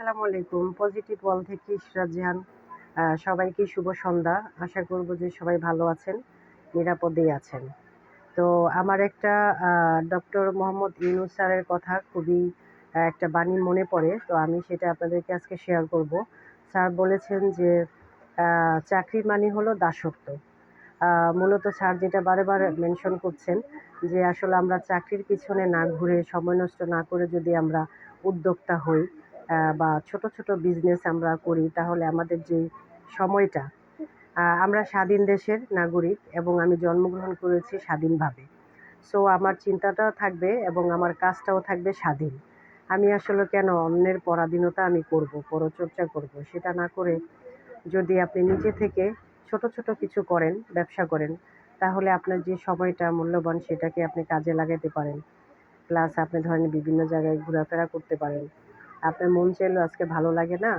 আসসালামু আলাইকুম। পজিটিভ ওয়াল থেকে ইশরাত জাহান সবাইকে শুভ সন্ধ্যা। আশা করব যে সবাই ভালো আছেন নিরাপদেই আছেন। তো আমার একটা ডক্টর মোহাম্মদ ইউনুস স্যারের কথা খুবই একটা বাণী মনে পড়ে তো আমি সেটা আপনাদেরকে আজকে শেয়ার করব। স্যার বলেছেন যে আহ, চাকরির মানে হলো দাসত্ব। মূলত স্যার যেটা বারে বারে মেনশন করছেন যে আসলে আমরা চাকরির পিছনে না ঘুরে সময় নষ্ট না করে যদি আমরা উদ্যোক্তা হই বা ছোট ছোট বিজনেস আমরা করি, তাহলে আমাদের যে সময়টা আমরা স্বাধীন দেশের নাগরিক এবং আমি জন্মগ্রহণ করেছি স্বাধীনভাবে। সো আমার চিন্তাটাও থাকবে এবং আমার কাজটাও থাকবে স্বাধীন। আমি আসলে কেন অন্যের পরাধীনতা আমি করব, পরচর্চা করব, সেটা না করে যদি আপনি নিজে থেকে ছোট ছোট কিছু করেন, ব্যবসা করেন, তাহলে আপনার যে সময়টা মূল্যবান সেটাকে আপনি কাজে লাগাতে পারেন। প্লাস আপনি ধরেন বিভিন্ন জায়গায় ঘোরাফেরা করতে পারেন। আপনার মন চাইলো আজকে ভালো লাগে না,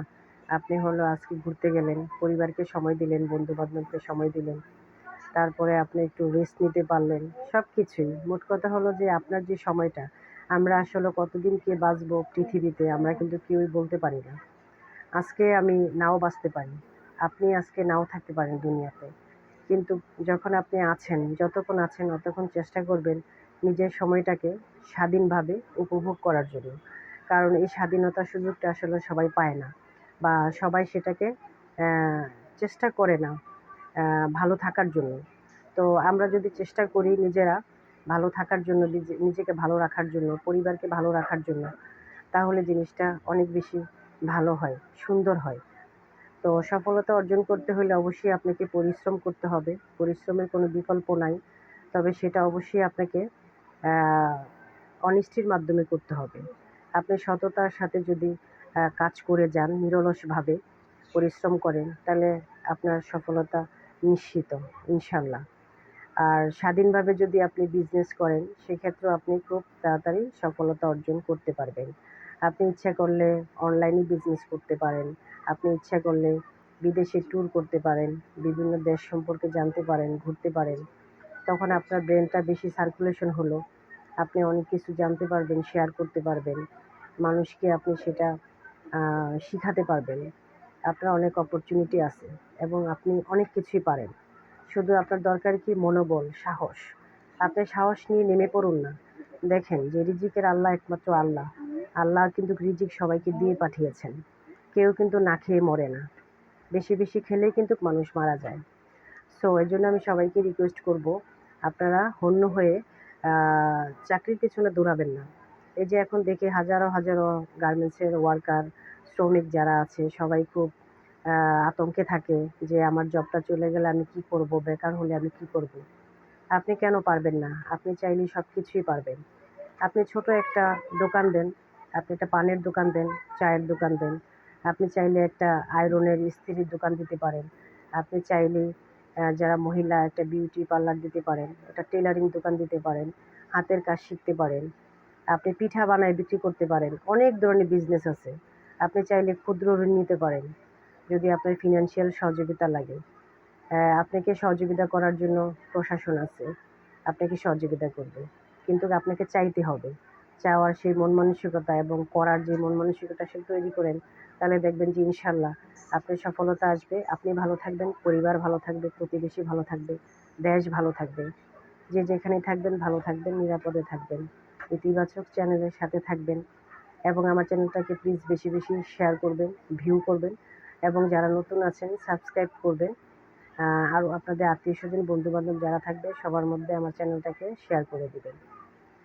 আপনি হলো আজকে ঘুরতে গেলেন, পরিবারকে সময় দিলেন বন্ধু বান্ধবকে সময় দিলেন, তারপরে আপনি একটু রেস্ট নিতে পারলেন সব কিছুই মোট কথা হলো যে আপনার যে সময়টা, আমরা আসলে কতদিন কে বাঁচবো পৃথিবীতে, আমরা কিন্তু কেউই বলতে পারি না। আজকে আমি নাও বাঁচতে পারি, আপনি আজকে নাও থাকতে পারেন দুনিয়াতে। কিন্তু যখন আপনি আছেন, যতক্ষণ আছেন ততক্ষণ চেষ্টা করবেন নিজের সময়টাকে স্বাধীনভাবে উপভোগ করার জন্য। কারণ এই স্বাধীনতার সুযোগটা আসলে সবাই পায় না বা সবাই সেটাকে চেষ্টা করে না ভালো থাকার জন্য। তো আমরা যদি চেষ্টা করি নিজেরা ভালো থাকার জন্য, নিজে- নিজেকে ভালো রাখার জন্য, পরিবারকে ভালো রাখার জন্য, তাহলে জিনিসটা অনেক বেশি ভালো হয়, সুন্দর হয়। তো সফলতা অর্জন করতে হলে অবশ্যই আপনাকে পরিশ্রম করতে হবে। পরিশ্রমের কোনো বিকল্প নাই, তবে সেটা অবশ্যই আপনাকে অনিষ্টির মাধ্যমে করতে হবে। আপনি সততার সাথে যদি কাজ করে যান, নিরলসভাবে পরিশ্রম করেন, তাহলে আপনার সফলতা নিশ্চিত ইনশাল্লাহ আর স্বাধীনভাবে যদি আপনি বিজনেস করেন, সেক্ষেত্রেও আপনি খুব তাড়াতাড়ি সফলতা অর্জন করতে পারবেন। আপনি ইচ্ছা করলে অনলাইনে বিজনেস করতে পারেন, আপনি ইচ্ছা করলে বিদেশে ট্যুর করতে পারেন, বিভিন্ন দেশ সম্পর্কে জানতে পারেন, ঘুরতে পারেন। তখন আপনার ব্রেনটা বেশি সার্কুলেশন হলো আপনি অনেক কিছু জানতে পারবেন শেয়ার করতে পারবেন। মানুষকে আপনি সেটা শিখাতে পারবেন। আপনার অনেক অপরচুনিটি আছে এবং আপনি অনেক কিছুই পারেন। শুধু আপনার দরকার কি মনোবল, সাহস। আপনি সাহস নিয়ে নেমে পড়ুন না। দেখেন যে রিজিকের আল্লাহ একমাত্র আল্লাহ। আল্লাহ কিন্তু রিজিক সবাইকে দিয়ে পাঠিয়েছেন। কেউ কিন্তু না খেয়ে মরে না। বেশি বেশি খেলেই কিন্তু মানুষ মারা যায়। সো এর জন্য আমি সবাইকে রিকোয়েস্ট করব, আপনারা হন্য হয়ে চাকরির পেছনে দৌড়াবেন না। এই যে এখন দেখি হাজারো হাজারো গার্মেন্টসের ওয়ার্কার, শ্রমিক যারা আছে, সবাই খুব আতঙ্কে থাকে যে আমার জবটা চলে গেলে আমি কি করব, বেকার হলে আমি কি করব। আপনি কেন পারবেন না? আপনি চাইলে সব কিছুই পারবেন। আপনি ছোট একটা দোকান দেন, আপনি একটা পানের দোকান দেন, চায়ের দোকান দেন। আপনি চাইলে একটা আয়রনের ইস্ত্রির দোকান দিতে পারেন। আপনি চাইলে যারা মহিলা একটা বিউটি পার্লার দিতে পারেন, একটা টেলারিং দোকান দিতে পারেন, হাতের কাজ শিখতে পারেন, আপনি পিঠা বানায় বিক্রি করতে পারেন, অনেক ধরনের বিজনেস আছে। আপনি চাইলে ক্ষুদ্র ঋণ নিতে পারেন, যদি আপনার ফিনান্সিয়াল সহযোগিতা লাগে। আপনাকে সহযোগিতা করার জন্য প্রশাসন আছে, আপনাকে সহযোগিতা করবে, কিন্তু আপনাকে চাইতে হবে। চাওয়ার সেই মন মানসিকতা এবং করার যে মন মানসিকতা সে তৈরি করেন, তাহলে দেখবেন যে ইনশাল্লাহ আপনার সফলতা আসবে। আপনি ভালো থাকবেন, পরিবার ভালো থাকবে, প্রতিবেশী ভালো থাকবে, দেশ ভালো থাকবে। যে যেখানে থাকবেন ভালো থাকবেন, নিরাপদে থাকবেন। ইতিবাচক চ্যানেলের সাথে থাকবেন এবং আমার চ্যানেলটাকে প্লিজ বেশি বেশি শেয়ার করবেন ভিউ করবেন এবং যারা নতুন আছেন সাবস্ক্রাইব করবেন। আর আপনাদের আত্মীয় স্বজন বন্ধু বান্ধব যারা থাকবে, সবার মধ্যে আমার চ্যানেলটাকে শেয়ার করে দিবেন।